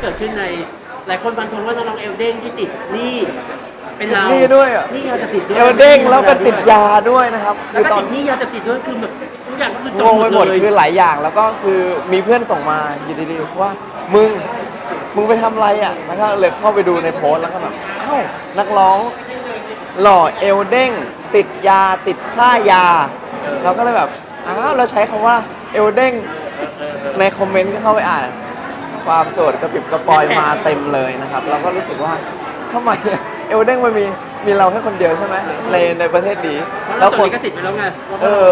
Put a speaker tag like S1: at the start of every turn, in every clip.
S1: เกิดขึ้นในหลายคนฟันธงว่าน้องเอลเด้งที่ติดหนี่เป็นเรา
S2: ติดหนี้ด้วยอะ
S1: นี่ยาจะติดด้วย
S2: เอลเด้งแล้วก็ติดยาด้วยนะครับ
S1: แล้
S2: คื
S1: ว
S2: อ
S1: ก็
S2: ตอน
S1: ติดหนี่ยาจะติดด้วยคือแบบทุกอย่างก็คือจ
S2: งงไปหมด
S1: เลย
S2: คือหลายอย่างแล้วก็คือมีเพื่อนส่งมาอยู่ดีๆว่ามึงมึงไปทำอะไรอะแล้วก็เลยเข้าไปดูในโพสต์แล้วก็แบบเอ้านักร้อง หล่อเอลเด้ง ติดยาติดค่ายา เราก็เลยแบบอ้าวเราใช้คำว่าเอลเด้งในคอมเมนต์ก็เข้าไปอ่าน ความโสดกระปิบกระปอยมาเต็มเลยนะครับ เราก็รู้สึกว่าทำไมเอลเด้งมันมีมีเราแค่คนเดียวใช่ไหมในในประเทศนี้
S1: เพราะ
S2: แล้
S1: เรา
S2: ว
S1: จด
S2: คน
S1: ลิขสิทธิ์ไปแล้วไงว่า
S2: เออ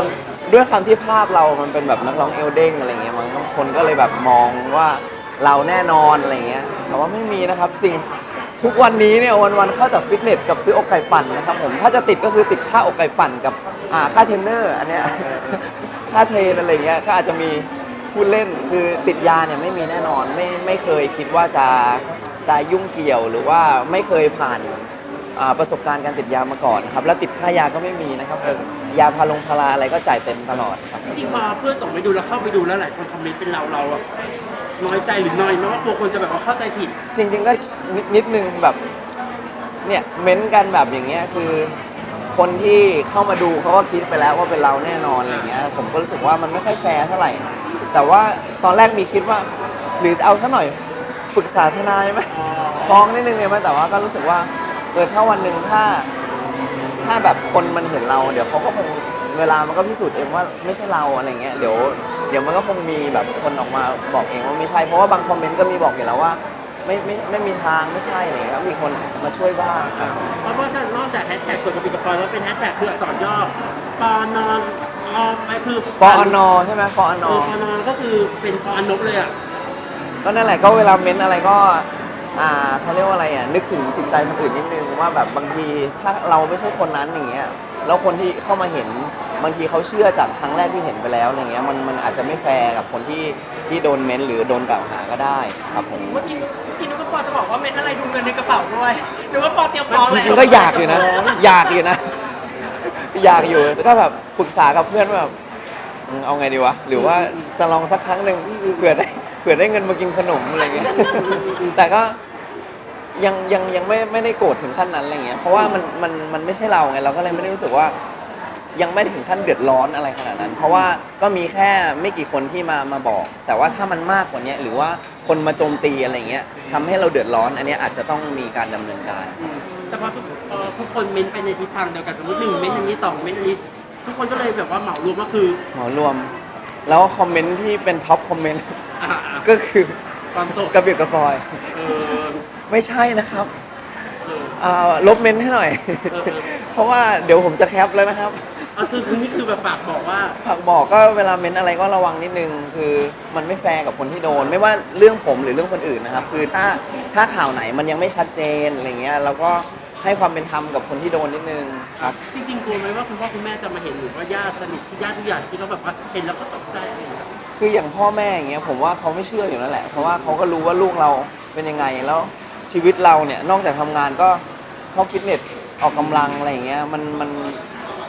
S2: ด้วยคำที่ภาพเรามันเป็นแบบนักร้องเอลเด้งอะไรเงี้ยบางบางคนก็เลยแบบมองว่าเราแน่นอนอะไรเงี้ยแต่ว่าไม่มีนะครับสิ่งทุกวันนี้เนี่ยวันๆเข้าจากฟิตเนสกับซื้ออกไก่ปั่นนะครับผมถ้าจะติดก็คือติดค่าอกไก่ปั่นกับอ่าค่าเทรนเนอร์อันเนี้ย ค่าเทรนอะไรเงี้ยก็อาจจะมี พูดเล่นคือติดยาเนี่ยไม่มีแน่นอนไม่ไม่เคยคิดว่าจะจะยุ่งเกี่ยวหรือว่าไม่เคยผ่านอ่าประสบการณ์การติดยามาก่อนครับ แล้วติดค่ายาก็ไม่มีนะครับผมยาพาลงพาราอะไรก็จ่ายเต็มตลอดครับ
S1: จริงๆพอเพื่อนส่งไปดูแล้วเข้าไปดูแล้วหลายคนคอมเมนต์เป็นเราเราอะน้อยใจหรือน้อยไหมว่ากลัวคนจะแบบว่าเข้าใจผิด
S2: จริงๆก็นิดนิดนึงแบบเนี่ยเม้นต์กันแบบอย่างเงี้ยคือ คนที่เข้ามาดูเขาก็คิดไปแล้วว่าเป็นเราแน่นอนอะไรเงี้ยผมก็รู้สึกว่ามันไม่ค่อยแฟร์เท่าไหร่ แต่ว่าตอนแรกมีคิดว่า หรือจะเอาซะหน่อยปรึกษาทนายไหมฟ้องนิดนึงเนี่ยไหมแต่ว่าก็รู้สึกว่าเออถ้าวันหนึ่งถ้า ถ้าแบบคนมันเห็นเรา เดี๋ยวเขาก็คงเวลามันก็พิสูจน์เองว่าไม่ใช่เราอะไรเงี้ยเดี๋ยวเดี๋ยวมันก็คงมีแบบคนออกมาบอกเองว่าไม่ใช่เพราะว่าบางคอมเมนต์ก็มีบอกอยู่แล้วว่า ไม่ไม่ไม่มีทางไม่ใช่อะไรเงี้ยก็มีคนมาช่วยบ้างครับ
S1: เพราะว่าถ้านอกจากแฮชแท็กส่วนกระปิดกระปอยแล้วเป็นแฮชแท็กคืออักษรย่อปอนอน ออมไอคือ
S2: ปอนอใช่ไหมปอน
S1: เอ
S2: อ
S1: อปอนอนก็คือเป็นปอนบเลยอะ
S2: ก็นั่นแหละก็เวลาเม้นอะไรก็อ่าเขาเรียกว่าอะไรอะนึกถึงจิตใจคนอื่นนิดนึงว่าแบบบางทีถ้าเราไม่ใช่คนนั้นอย่างเงี้ยแล้วคนที่เข้ามาเห็นบางทีเขาเชื่อจากครั้งแรกที่เห็นไปแล้วอะไรเงี้ยมันมันอาจจะไม่แฟร์กับคนที่ที่โดนเม้นหรือโดนกล่าวหาก็ได้ครับผม
S3: เมื่อกี้เมื่อกี้นึกว่าปอจะบอกว่าเม็ดอะไรดูเงินในกระเป๋าด้วยนึกว่าปอเตรียมฟ้อง
S2: จ
S3: แล้ว
S2: ริงๆก็อยากอยู่นะ อยากอยู่นะ อยากอยู่แล้วก็แบบปรึกษากับเพื่อนว่าแบบอืมเอาไงดีวะ หรือว่าจะลองสักครั้งหนึ่งเผื่อได้เผื่อได้เงินมากินขนมอะไรเงี้ย แต่ก็ยังยังยังไม่ไม่ได้โกรธถึงขั้นนั้นอะไรเงี้ย เพราะว่ามันมันมันไม่ใช่เราไงเราก็เลยไม่ได้รู้สึกว่า ยังไม่ได้ถึงขั้นเดือดร้อนอะไรขนาดนั้น เพราะว่าก็มีแค่ไม่กี่คนที่มามาบอก แต่ว่าถ้ามันมากกว่านี้หรือว่า คนมาโจมตีอะไรเงี้ยทำให้เราเดือดร้อน อันเนี้ยอาจจะต้องมีการดำเนินการ
S1: อืมแต่พอทุกพอทุกคนเม้นไปในทิศทางเดียวกันสมมติหนึ่งเม้นอันนี้สองเม้นอันนี้ทุกคนก็เลยแบบว่าเหมารวมก็คือ
S2: เหมารวม แล้วคอมเมนต์ที่เป็นท็อปคอมเมนต์
S1: อ่าอ่า
S2: ก็คือ
S1: ความโสด
S2: กระเบียบกระปอย
S1: เออ
S2: ไม่ใช่นะครับ
S1: เออ
S2: อ่าลบเมนต์ให้หน่อย
S1: เออเออ
S2: เพราะว่าเดี๋ยวผมจะแคปแล้วนะครับ
S1: อะคือคือนี่คือแบบฝากบอกว่า
S2: ฝากบอกก็เวลาเมนต์อะไรก็ระวังนิดนึง คือมันไม่แฟร์กับคนที่โดน ไม่ว่าเรื่องผมหรือเรื่องคนอื่นนะครับ คือถ้าถ้าข่าวไหนมันยังไม่ชัดเจนอะไรเงี้ยเราก็ให้ความเป็นธรรมกับคนที่โดนนิดนึงครับ
S1: จริงๆกลัวไหมว่าคุณพ่อคุณแม่จะมาเห็นหรือว่าญาติสนิทที่ญาติทุกอย่างที่เขาแบบว่าเห็นแล้วก็ตกใจอะไรอย่างเงี้ย
S2: คืออย่างพ่อแม่อย่างเงี้ยผมว่าเขาไม่เชื่ออยู่แล้วแหละ เพราะว่าเขาก็รู้ว่าลูกเราเป็นยังไงแล้วชีวิตเราเนี่ยนอกจากทำงานก็เข้าฟิตเนสออกกำลังอะไรอย่างเงี้ยมันมัน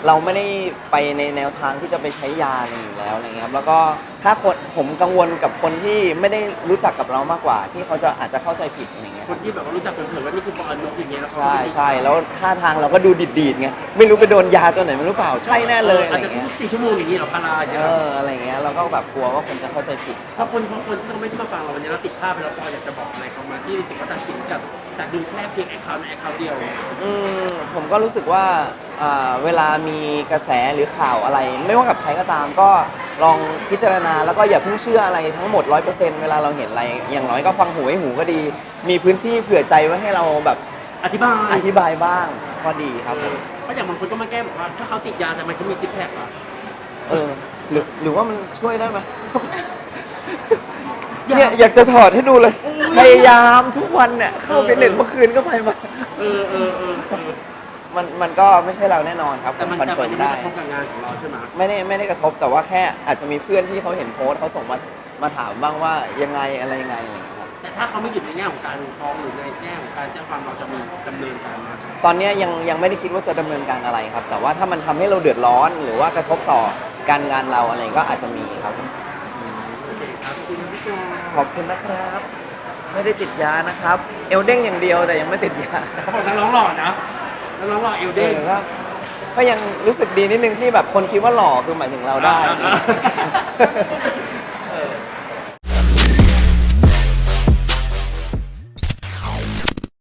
S2: เราไม่ได้ไปในแนวทางที่จะไปใช้ยาอะไรอยู่แล้วอะไรเงี้ยครับแล้วก็ถ้าคนผมกังวลกับคนที่ไม่ได้รู้จักกับเรามากกว่า ที่เขาจะอาจจะเข้าใจผิดอะไรเงี้ย
S1: คนที่แบบว่ารู้จักเผยๆว่านี่คือปอนนกอย่างเงี้ยแล้วเขา
S2: ใช่ใช่แล้วท่าทางเราก็ดูดีดๆไงไม่รู้ไปโดนยาตัวไหนไม่รู้เปล่าใช่แน่เลยอะไร
S1: อาจจะทุ
S2: เงี้ย
S1: กสี่ชั่วโมงอย่างนี้เหรอพาราอย่าง
S2: เอ
S1: เงี้ยเหรอ
S2: ออะไรเงี้ยเราก็แบบกลัวว่าคนจะเข้าใจผิด
S1: ถ้าคนบางคนที่เขาไม่ได้มาฟังเราวันนี้เราติดภาพไปแล้วพออยากจะบอกอะไรเขามาที่รู้สึกว่าตัดสินกับจากดูแค่เพียงแอคเคาท์ในแอคเคาท์เดียว
S2: อืมผมก็รู้สึกว่า อ่าเวลามีกระแสหรือข่าวอะไร ไม่ว่ากับใครก็ตามก็ลองพิจารณาแล้วก็อย่าเพิ่งเชื่ออะไรทั้งหมด 100%เวลาเราเห็นอะไร อย่างน้อยก็ฟังหูไว้หูก็ดี มีพื้นที่เผื่อใจไว้ให้เราแบบ
S1: อธิบาย
S2: อธิบายบ้างก็ดีครับผม
S1: เพราะอย่างบางคนก็มาแก้บอกว่าถ้าเขาติดยาแต่มันก็มีซิกแพคอะ
S2: เออหรือหรือว่ามันช่วยได้ไหม เนี่ยอยากจะถอดให้ดูเลย พยายามทุกวันเนี่ยเข้าฟิตเนสเมื่อคืนก็ไปมา
S1: เออเออเออเออ
S2: มันมันก็ไม่ใช่เราแน่นอนครับ
S1: แต่มัน
S2: คอน
S1: แต่
S2: เฟิ
S1: มั
S2: ร์
S1: น
S2: ม
S1: ยังไม่
S2: ได้
S1: กระทบกับงานของเราใช่ไหม
S2: ไม่ได้ไม่ได้กระทบแต่ว่าแค่อาจจะมีเพื่อนที่เขาเห็นโพสต์เขาส่งมามาถามบ้างว่ายังไงอะไรยังไงอะไรอย่างเงี้ยครับ
S1: แต่ถ้าเขาไม่หยุดในแง่ของการฟ้องหรือในแง่ของการแจ้งความเราจะมีดำเนินการมา
S2: ตอนเนี้ยยังยังไม่ได้คิดว่าจะดำเนินการอะไรครับ แต่ว่าถ้ามันทำให้เราเดือดร้อน หรือว่ากระทบต่อการงานเราอะไรก็อาจจะมีครับ
S1: โอเคครับขอบคุณพี่จอย
S2: ขอบคุณนะครับ
S1: ข
S2: ไม่ได้ติดยานะครับ เอลเด้งอย่างเดียวแต่ยังไม่ติดยา
S1: เขาบอกนักร้องหล่อนะ นักร้องหล่อเอล
S2: เอ
S1: เด้ง
S2: อก็ก็ยังรู้สึกดีนิดนึงที่แบบคนคิดว่าหล่อคือหมายถึงเราได้
S1: อ่าอ่า